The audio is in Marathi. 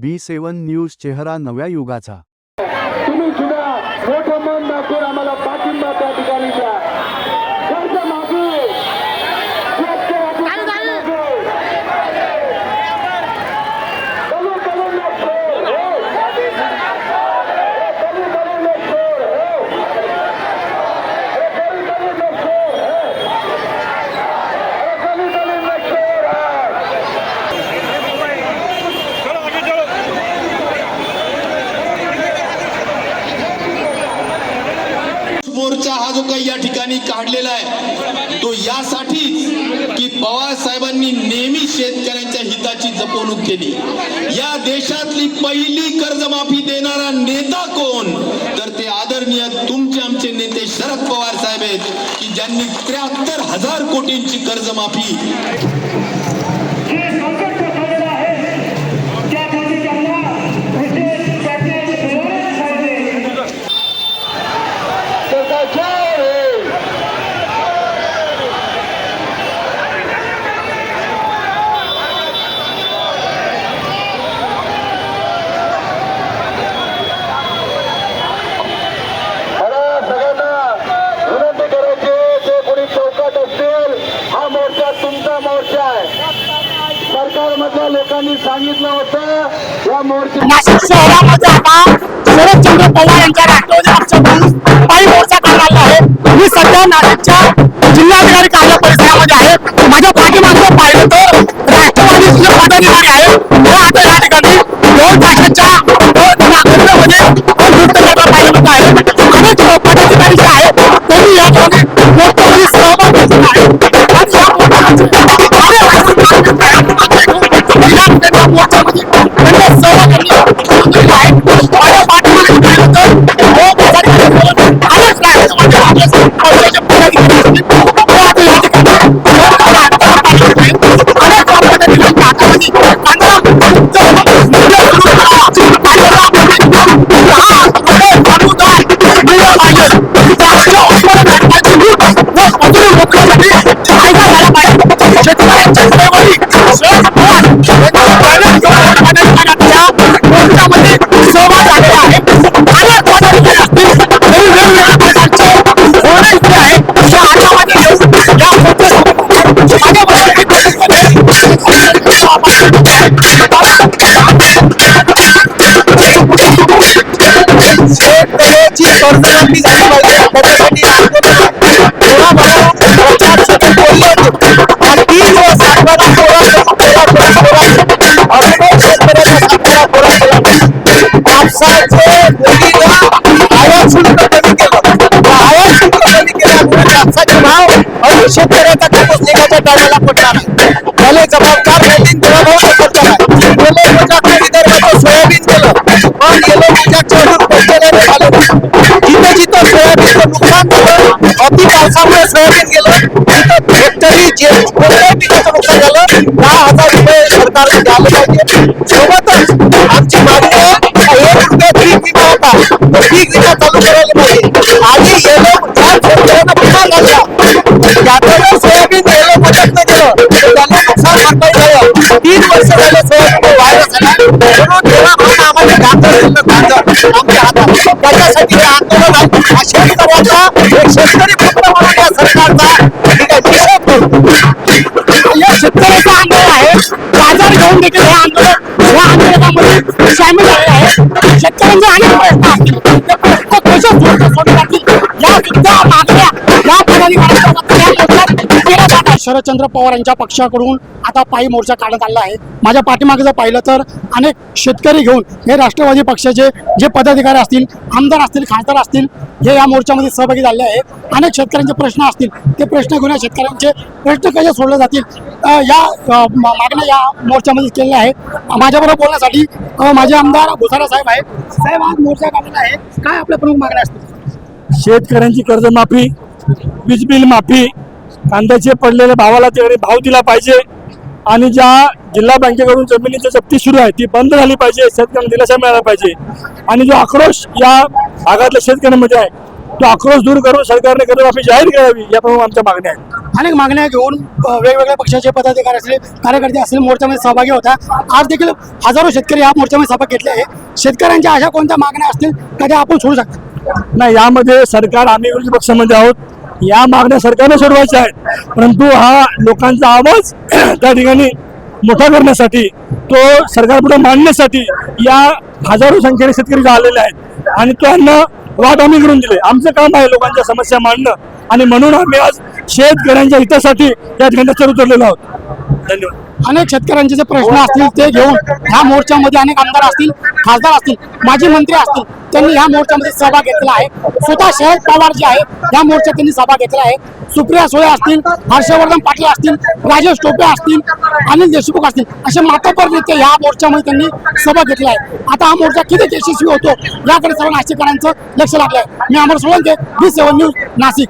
बी सेवन न्यूज चेहरा नव्या युगाचा. तुम्ही सुद्धा मोठं मन दाखवून आम्हाला पाठिंबा त्या ठिकाणी द्या कर्ज माफी शेतकऱ्याची कर्ज माफी. कमी कमी लोक सोड, हो. कमी कमी लोक सोड, हो. हे कमी कमी लोक सोड, हो. हे कमी कमी लोक सोड, हा. मोर्चा हा जो काही या ठिकाणी काढलेला आहे तो यासाठी की पवार साहेबांनी नेहमी शेतकऱ्यांच्या हिताची जपवणूक केली. या देशातली पहिली कर्जमाफी देणारा नेता कोण? तर ते आदरणीय तुमचे आमचे नेते शरद पवार साहेब आहेत की ज्यांनी त्र्याहत्तर हजार कोटींची कर्जमाफी लोकांनी सांगितलं होतं. या मोर्चा नाशिक शहरामध्ये आता शरदचंद्र पवार यांच्या राष्ट्रवादी पक्षाकडून पायी मोर्चा काढला आहे. मी सध्या नाशिकच्या जिल्हाधिकारी कार्य परिसरामध्ये आहे. माझ्या पाठीमागे पाहिलं तर राष्ट्रवादीचे पदाधिकारी आहे. मला आता या ठिकाणी दोन तासाच्या नागरिकांमध्ये नृत्य करता पाहिलं आहे अनेक पदाधिकारी जे आहेत शेतकऱ्याची कर्जमाफी झाली पाहिजे भाव आणि शेतकऱ्याचा कापूस निघाच्या टाळाला पडणार. भले जबाबदार राहिली तेव्हा पडणार गेले विदर्भाचं सोयाबीन केलं. पण गेले गुजरातच्या अजून झाले जिथं जिथं सोयाबीनचं नुकसान झालं. अति पावसामुळे सोयाबीन गेलं. तिथं हेक्टरी जे कोणत्याही पिकाचं नुकसान झालं. दहा आमच्या हातात त्याच्यासाठी हे आंदोलन हा शेतकऱ्याचा एक शेतकरी पुत्र म्हणून या सरकारचा ठीक आहे निषेध करतो या शेतकऱ्याचं आंदोलन आहे. बाजार घेऊन देखील हे आंदोलन. या आंदोलनामध्ये सामील झाले आहे. शेतकऱ्यांचे अनेक प्रश्न असतील ते प्रश्न कसे सोडवून सोडून जातील या सुद्धा शरदचंद्र पवार यांच्या पक्षाकडून आता पायी मोर्चा काढण्यात आला आहे. माझ्या पाठीमागे जर पाहिलं तर अनेक शेतकरी घेऊन हे राष्ट्रवादी पक्षाचे जे पदाधिकारी असतील आमदार असतील खासदार असतील हे या मोर्चामध्ये सहभागी झाले आहेत अनेक शेतकऱ्यांचे प्रश्न असतील ते प्रश्न घेऊन या शेतकऱ्यांचे प्रश्न कसे सोडले जातील या मागण्या या मोर्चामध्ये केलेल्या आहेत. माझ्याबरोबर बोलण्यासाठी माझे आमदार भुसारा साहेब आहेत. साहेब आज मोर्चा काढलेला आहे. काय आपल्या प्रमुख मागण्या असतील? शेतकऱ्यांची कर्जमाफी वीज बिल माफी कांद्याचे पडलेल्या भावाला त्याकडे भाव दिला पाहिजे. आणि ज्या जिल्हा बँकेकडून जमिनीची जप्ती सुरू आहे ती बंद झाली पाहिजे शेतकऱ्यांना दिलासा मिळाला पाहिजे. आणि जो आक्रोश या भागातल्या शेतकऱ्यांमध्ये आहे तो आक्रोश दूर करून सरकारने कर्जमाफी जाहीर करावी याप्रमाणे आमच्या मागण्या आहेत. अनेक मागण्या घेऊन वेगवेगळ्या पक्षाचे पदाधिकारी असतील कार्यकर्ते असतील मोर्चामध्ये सहभागी होता. आज देखील हजारो शेतकरी या मोर्चामध्ये सहभाग घेतले आहे. शेतकऱ्यांच्या अशा कोणत्या मागण्या असतील त्या त्या आपण सोडू शकता? नाही यामध्ये सरकार आम्ही विरोधी पक्षामध्ये आहोत. या मागण्या सरकारने सोडवायच्या आहेत. परंतु हा लोकांचा आवाज त्या ठिकाणी मोठा करण्यासाठी तो सरकारपुढे मांडण्यासाठी या हजारो संख्येने शेतकरी आलेले आहेत. आणि त्यांना वाद आम्ही करून दिले. आमचं काम आहे लोकांच्या समस्या मांडणं. आणि म्हणून आम्ही आज शेतकऱ्यांच्या हितासाठी या ठिकाणी उतरलेलो आहोत. धन्यवाद. अनेक शेतकऱ्यांचे जे प्रश्न असतील ते घेऊन ह्या मोर्चामध्ये अनेक आमदार असतील खासदार असतील माजी मंत्री असतील त्यांनी ह्या मोर्चामध्ये सहभाग घेतला आहे. स्वतः शरद पवार जे आहे या मोर्चात त्यांनी सहभाग घेतला आहे. सुप्रिया सुळे असतील हर्षवर्धन पाटील असतील राजेश टोपे असतील अनिल देशमुख असतील असे मातबर नेते ह्या मोर्चामध्ये त्यांनी सहभाग घेतला आहे. आता हा मोर्चा किती यशस्वी होतो याकडे सर्व नाशिककरांचं लक्ष लागलं आहे मी Amar Solanke B seven news Nashik.